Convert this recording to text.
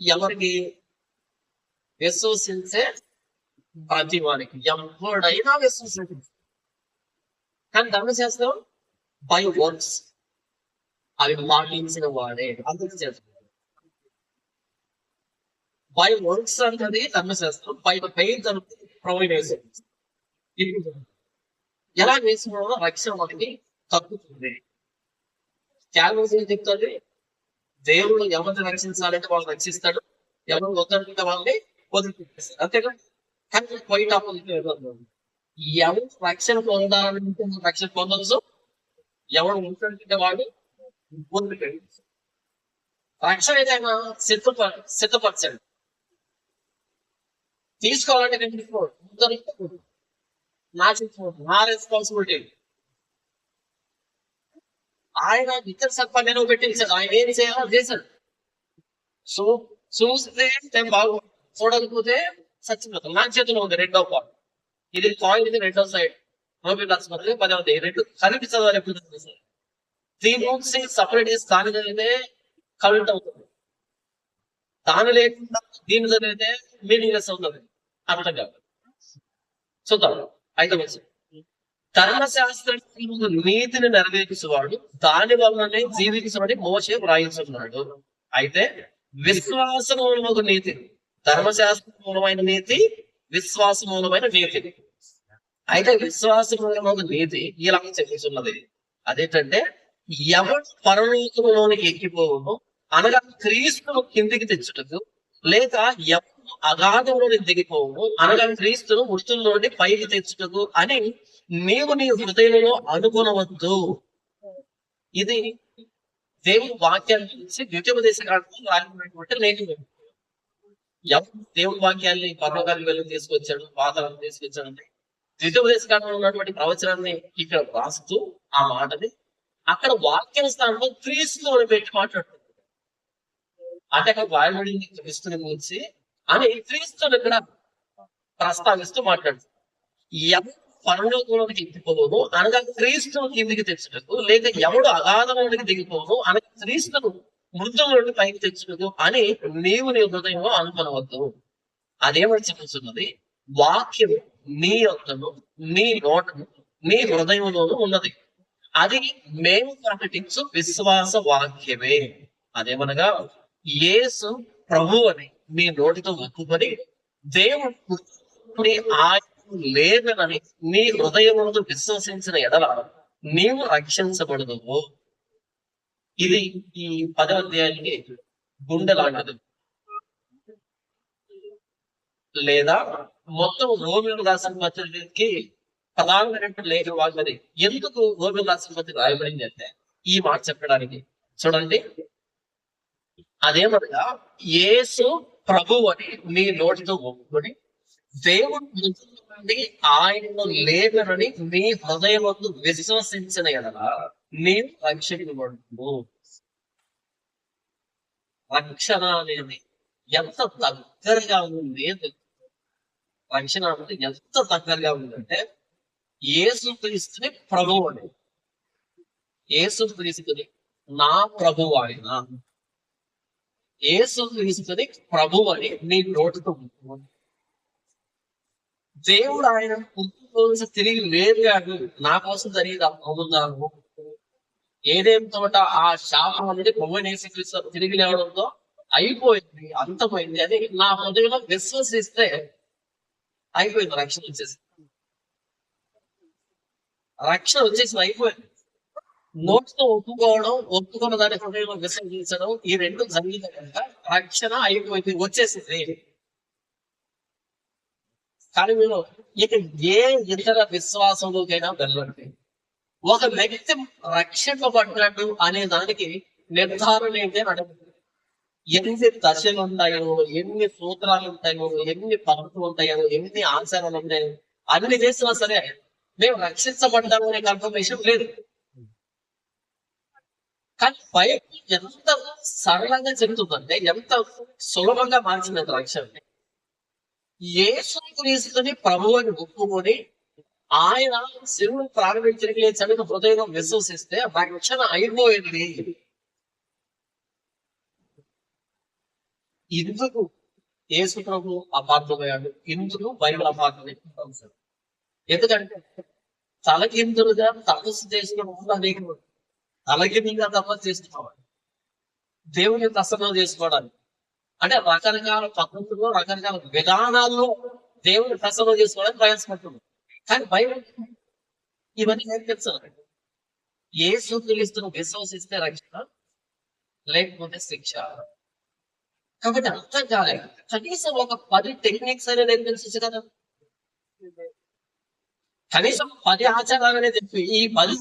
ఎవరికి విశ్వసించే ప్రతి వారికి? ఎవడైనా విశ్వసించ. కానీ ధర్మశాస్త్రం బై వర్క్స్ అవి పాటించిన వాడే. అందుకు చేస్తారు బై వర్క్స్ అన్నది ధర్మశాస్త్రం బై ఫెయిత్ అనేది ప్రొవైడ్ చేస్తుంది ఎలా వేసుకోవడం రక్షణ మనకి తగ్గుతుంది. క్యాన్వస్ చెప్తుంది దేవుడు ఎవరిని రక్షించాలంటే వాళ్ళు రక్షిస్తాడు. ఎవరు వద్దంటే వాళ్ళని వదిలిపెట్టేస్తాడు అంతేగా కానీ బయట ఆపోజిట్ ఎవరు రక్షణ పొందాలంటే రక్షణ పొందొచ్చు ఎవరు ఉంటుంటే వాడు వదిలిపెట్టాడు రక్షణ ఏదైనా సిద్ధప సిద్ధపరచండి. తీసుకోవాలంటే నేను తీసుకోడు నా తీసుకోడు నా రెస్పాన్సిబిలిటీ ఆయన ఇతర సత్పా నేను పెట్టించాడు ఆయన ఏం చేయాలో చేశాడు సో చూస్తే నేను బాగు చూడకపోతే చచ్చిపోతాం నా చేతిలో ఉంది రెండో పార్ట్ ఇది కాయిన్ ఇది రెండో సైడ్ రోబిన్ ఆసుపత్రి పది ఉంది. రెండు కలిపి చదవాలి ఎప్పుడు త్రీ బుక్స్ సపరేట్ చేసి దాని చదివితే కరెంట్ అవుతుంది. దాని లేకుండా దీని చదివితే మీనింగ్లెస్ అవుతుంది అర్థం కాదు. చూద్దాం. ఐదవ వచనం. ధర్మశాస్త్రం నీతిని నెరవేర్చేవాడు. దాని వల్లనే జీవించమని మోసే వ్రాయించున్నాడు అయితే విశ్వాసమూలమైన నీతి. ధర్మశాస్త్ర మూలమైన నీతి విశ్వాస మూలమైన నీతి. అయితే విశ్వాస మూలమైన నీతి ఇలా చెప్పుతున్నది అదేంటంటే ఎవడు పరలోకంలోనికి ఎక్కిపోవడం అనగా క్రీస్తును కిందికి తెచ్చుటకు లేక ఎవరు అగాధంలోని దిగిపోవు. అనగా క్రీస్తును మృతుల్లోని పైకి తెచ్చుటకు అని నీవు నీ హృదయంలో అనుకునవద్దు. ఇది దేవుని వాక్యాన్ని నుంచి ద్వితీయోపదేశ కాలంలో రాసినటువంటి నేటి ఎవరు వాక్యాన్ని పర్వకాన్ని వెళ్ళి తీసుకొచ్చాడు పాతాలను తీసుకొచ్చాడు అంటే ద్వితీయోపదేశ కాలంలో ఉన్నటువంటి ప్రవచనాన్ని ఇక్కడ రాస్తూ ఆ మాటని అక్కడ వాక్యం స్థానంలో క్రీస్తు అని పెట్టి మాట్లాడుతుంది అంటే అక్కడ వాయుబడింది క్రీస్తుని గురించి అని క్రీస్తుని ఇక్కడ ప్రస్తావిస్తూ మాట్లాడుతుంది. ఎవరు పరలోకంలోకి ఎక్కిపోను అనగా క్రీస్తును కిందికి తెచ్చుటకు లేక ఎవడు అగాధంలోనికి దిగిపోను అనగా క్రీస్తును మృతంలోకి పైకి తెచ్చుటకు అని నీవు నీ హృదయంలో అనుకునవద్దు. అదేమని చెప్పుతున్నది వాక్యం నీ యొక్కను నీ నోటను నీ హృదయంలోనూ ఉన్నది. అది మేము ప్రకటించు విశ్వాస వాక్యమే. అదేమనగా యేసు ప్రభు అని మీ నోటితో ఒప్పుకొని దేవుని ఆయన లేదనని నీ హృదయములతో విశ్వసించిన ఎడల నీవు రక్షించబడదు ఇది ఈ పదవ అధ్యాయానికి గుండె లాంటిది లేదా మొత్తం రోమిలు రాసిన పత్రికకి ప్రధానమైన లేఖ వాళ్ళది. ఎందుకు రోమిలు రాసిన పత్రిక రాయబడింది అంటే ఈ మాట చెప్పడానికి. చూడండి. అదేమనగా ఏసు ప్రభు అని నీ నోటితో ఒప్పుకొని దేవుడు నుండి ఆయనను లేవనని నీ హృదయమందు విశ్వసించిన ఎడలా నేను రక్షించబడుతు రక్షణ అనేది ఎంత దగ్గరగా ఉంది రక్షణ అనేది ఎంత దగ్గరగా ఉందంటే యేసు క్రీస్తుని ప్రభు అని యేసు క్రీస్తుని నా ప్రభు ఆయన. యేసు క్రీస్తుని ప్రభు అని నీ నోటితో దేవుడు ఆయన పుట్టుకోవాల్సి తిరిగి లేరుగాడు నా కోసం జరిగింది అవుతున్నాను ఏదేం తోట ఆ శాపం అనేది ప్రభునేసి తిరిగి లేవడంతో అయిపోయింది అంతమైంది అది నా హృదయంలో విశ్వసిస్తే అయిపోయింది రక్షణ వచ్చేసి రక్షణ వచ్చేసి అయిపోయింది. నోటితో ఒప్పుకోవడం ఒప్పుకున్న దాని హృదయంలో విసర్జించడం ఈ రెండు జరిగిన కనుక రక్షణ అయిపోయింది వచ్చేసింది. కానీ మీరు ఇక ఏ ఇతర విశ్వాసంలోకైనా వెళ్ళండి ఒక వ్యక్తి రక్షింపబడ్డాడు అనే దానికి నిర్ధారణ ఏంటి అని ఎన్ని దశలు ఉంటాయో ఎన్ని సూత్రాలు ఉంటాయో ఎన్ని పద్ధతులు ఉంటాయో ఎన్ని ఆచారాలు ఉంటాయో అన్ని చేసినా సరే మేము రక్షించబడ్డాము అనే కన్ఫర్మేషన్ లేదు. కానీ బైబిల్ ఎంత సరళంగా చెబుతుందంటే ఎంత సులభంగా మార్చింది రక్షణ యేసు క్రీస్తుని ప్రభు అని ఒప్పుకొని ఆయన శివుడు ప్రారంభించడానికి లేచని హృదయం విశ్వసిస్తే రక్షణ అయిపోయింది. ఇందుకు యేసు ప్రభు అపార్థమయ్యాడు. ఇందుకు బైబిల్ అపార్థం ఎందుకంటే తలకిందులుగా తపస్సు చేసుకోవడం నీకు తలకిందులుగా తపస్సు చేసుకోవాలి. దేవుని ప్రసన్నం చేసుకోవడానికి. అంటే రకరకాల పద్ధతుల్లో రకరకాల విధానాల్లో దేవుని ప్రసన్నం చేసుకోవడానికి ప్రయాసపడుతున్నాం. కానీ బైబిల్ ఇవన్నీ నేర్పించాలి ఏ క్రీస్తును విశ్వసిస్తే రక్షణ లేకపోతే శిక్ష. కాబట్టి అర్థం కాలేదు. కనీసం ఒక పది టెక్నిక్స్ అనేది నేర్పించచ్చు కదా? కనీసం పది ఆచారాలు అనేది చెప్పి ఈ పది